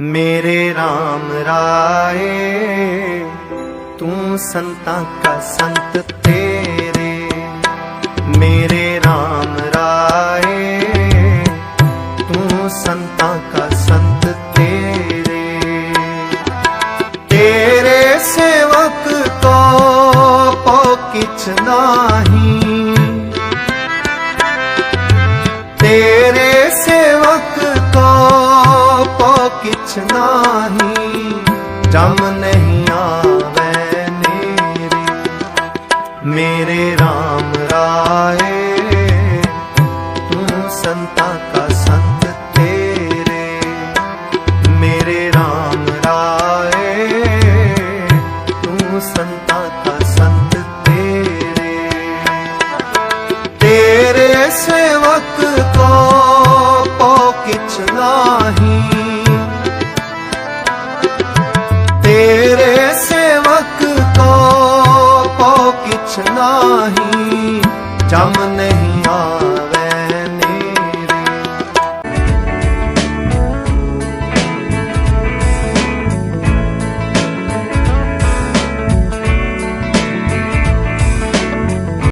मेरे राम राए तू संता का संत तेरे। मेरे राम राय, तू संता का संत तेरे। तेरे सेवक को पो किछ नाही। तेरे सेवक ਕਿਛ ਨਾਹੀ, ਜਮ ਨਹੀਂ ਆਵੇ ਨੇਰੀ। ਮੇਰੇ RAM ਰਾਏ, ਤੂੰ ਸੰਤਾ ਕਾ ਸੰਤ ਤੇਰੇ। ਮੇਰੇ RAM ਰਾਏ, ਤੂੰ ਸੰਤਾ ਕਾ ਸੰਤ ਤੇਰੇ। ਤੇਰੇ ਸੇਵਕ ਕੋ ਨਾਹੀ ਚਮ ਨਹੀਂ ਆ